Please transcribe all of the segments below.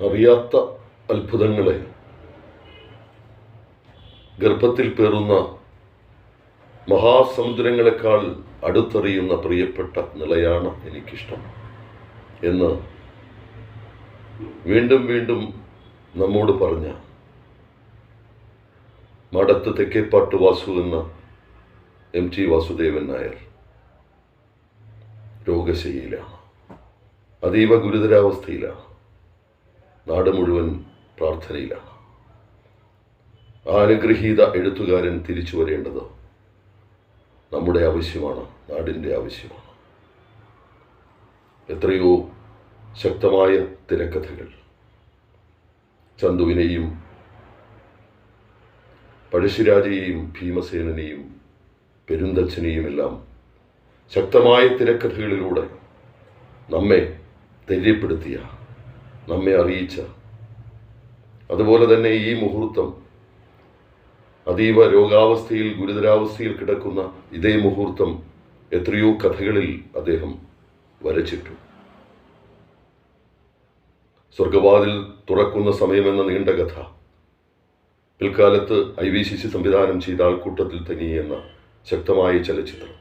അറിയാത്ത അത്ഭുതങ്ങളെ ഗർഭത്തിൽ പേറുന്ന മഹാസമുദ്രങ്ങളെക്കാൾ അടുത്തറിയുന്ന പ്രിയപ്പെട്ട നിലയാണ് എനിക്കിഷ്ടം എന്ന് വീണ്ടും വീണ്ടും നമ്മോട് പറഞ്ഞ മടത്ത് തെക്കേപ്പാട്ട് വാസു എന്ന എം ടി വാസുദേവൻ നായർ രോഗശയിലാണ് അതീവ ഗുരുതരാവസ്ഥയിലാണ്. നാട് മുഴുവൻ പ്രാർത്ഥനയിലാണ്. ആ അനുഗ്രഹീത എഴുത്തുകാരൻ തിരിച്ചു വരേണ്ടത് നമ്മുടെ ആവശ്യമാണ് നാടിന്റെ ആവശ്യമാണ്. എത്രയോ ശക്തമായ തിരക്കഥകൾ ചന്തുവിനെയും പഴശ്ശിരാജയെയും ഭീമസേനനെയും പെരുന്തച്ഛനെയുമെല്ലാം ശക്തമായ തിരക്കഥകളിലൂടെ നമ്മെ ധൈര്യപ്പെടുത്തിയ നമ്മെ അറിയിച്ച. അതുപോലെ തന്നെ ഈ മുഹൂർത്തം അതീവ രോഗാവസ്ഥയിൽ ഗുരുതരാവസ്ഥയിൽ കിടക്കുന്ന ഇതേ മുഹൂർത്തം എത്രയോ കഥകളിൽ അദ്ദേഹം വരച്ചിട്ടു. സ്വർഗവാതിൽ തുറക്കുന്ന സമയമെന്ന നീണ്ട കഥ പിൽക്കാലത്ത് ഐ വി ശിശു സംവിധാനം ചെയ്ത ആൾക്കൂട്ടത്തിൽ തനി എന്ന ശക്തമായ ചലച്ചിത്രം.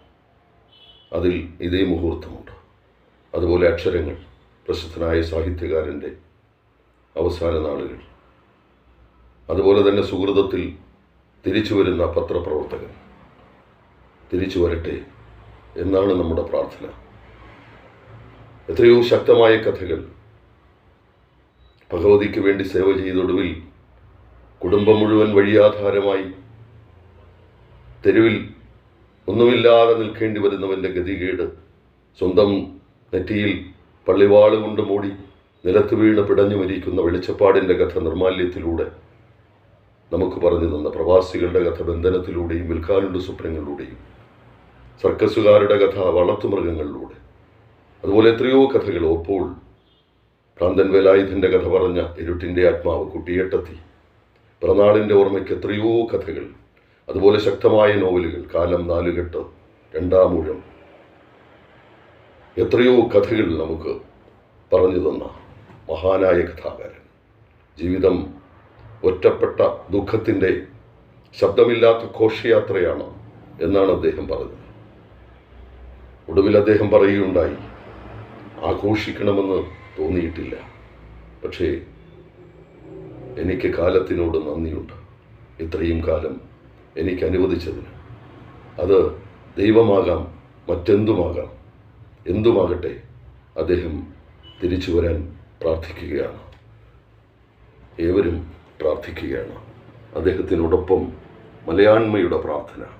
അതിൽ ഇതേ മുഹൂർത്തമുണ്ട്. അതുപോലെ അക്ഷരങ്ങൾ പ്രസിദ്ധനായ സാഹിത്യകാരന്റെ അവസാന നാളുകൾ. അതുപോലെ തന്നെ സുഹൃതത്തിൽ തിരിച്ചു വരുന്ന പത്രപ്രവർത്തകൻ. തിരിച്ചു വരട്ടെ എന്നാണ് നമ്മുടെ പ്രാർത്ഥന. എത്രയോ ശക്തമായ കഥകൾ ഭഗവതിക്ക് വേണ്ടി സേവ ചെയ്തൊടുവിൽ കുടുംബം മുഴുവൻ വഴിയാധാരമായി തെരുവിൽ ഒന്നുമില്ലാതെ നിൽക്കേണ്ടി വരുന്നവന്റെ ഗതികേട് സ്വന്തം നെറ്റിയിൽ പള്ളിവാൾ കൊണ്ട് മൂടി നിലത്ത് വീണ് പിടഞ്ഞു മരിക്കുന്ന വെളിച്ചപ്പാടിന്റെ കഥ നിർമാല്യത്തിലൂടെ നമുക്ക് പറഞ്ഞു തന്ന പ്രവാസികളുടെ കഥ ബന്ധനത്തിലൂടെയും വിൽക്കാനുണ്ട് സ്വപ്നങ്ങളിലൂടെയും. സർക്കസുകാരുടെ കഥ വളർത്തുമൃഗങ്ങളിലൂടെ. അതുപോലെ എത്രയോ കഥകൾ ഒപ്പോൾ ഭ്രാന്തൻ വേലായുധന്റെ കഥ പറഞ്ഞ ഇരുട്ടിന്റെ ആത്മാവ് കുട്ടിയേട്ടത്തി. പിറന്നാളിന്റെ ഓർമ്മയ്ക്ക് എത്രയോ കഥകൾ. അതുപോലെ ശക്തമായ നോവലുകൾ കാലം നാലുകെട്ട് രണ്ടാമൂഴം. എത്രയോ കഥകൾ നമുക്ക് പറഞ്ഞു തന്ന മഹാനായ കഥാകാരൻ. ജീവിതം ഒറ്റപ്പെട്ട ദുഃഖത്തിന്റെ ശബ്ദമില്ലാത്ത ഘോഷയാത്രയാണ് എന്നാണ് അദ്ദേഹം പറഞ്ഞത്. ഒടുവിൽ അദ്ദേഹം പറയുകയുണ്ടായി ആഘോഷിക്കണമെന്ന് തോന്നിയിട്ടില്ല. പക്ഷേ എനിക്ക് കാലത്തിനോട് നന്ദിയുണ്ട്. ഇത്രയും കാലം എനിക്ക് അനുവദിച്ചതിന്. അത് ദൈവമാകാം മറ്റെന്തുമാകാം? എന്തുമാകട്ടെ അദ്ദേഹം തിരിച്ചു വരാൻ പ്രാർത്ഥിക്കുകയാണ്. ഏവരും പ്രാർത്ഥിക്കുകയാണ്. അദ്ദേഹത്തിനോടൊപ്പം മലയാണ്മയുടെ പ്രാർത്ഥന.